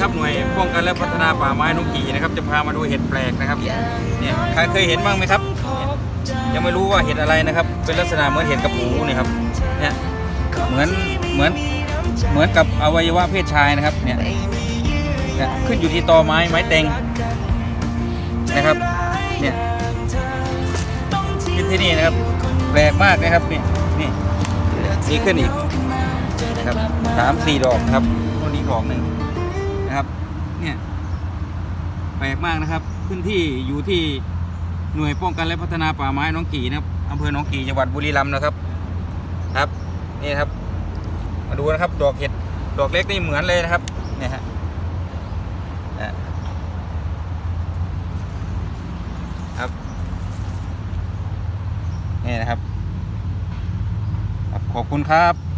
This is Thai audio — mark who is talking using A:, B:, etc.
A: นะครับหน่วยป้องกันและพัฒนาป่าไม้นกกีนะครับจะพามาดูเห็ดแปลกนะครับเนี่ยใครเคยเห็นบ้างไหมครับยังไม่รู้ว่าเห็ดอะไรนะครับ เป็นลักษณะเหมือนเห็ดกระปูนี่ครับเนี่ยเหมือนเหมือนเหมือนกับอวัยวะเพศชายนะครับเนี่ยเนี่ยขึ้นอยู่ที่ตอไม้ไม้เต็งนะครับเนี่ยที่ที่นี่นะครับแปลกมากนะครับนี่นี่นี่ขึ้นอีกนะครับสามสี่ดอกครับต้นนี้ดอกหนึ่ง นะครับ เนี่ยแปลกมากนะครับขึ้นที่อยู่ที่หน่วยป้องกันและพัฒนาป่าไม้น้องกี่นะครับอำเภอหนองกี่จังหวัดบุรีรัมย์นะครับ ครับ นี่ครับ มาดูนะครับ ดอกเห็ด ดอกเล็กนี่เหมือนเลยนะครับ เนี่ยฮะครับนี่นะครับ ขอบคุณครับ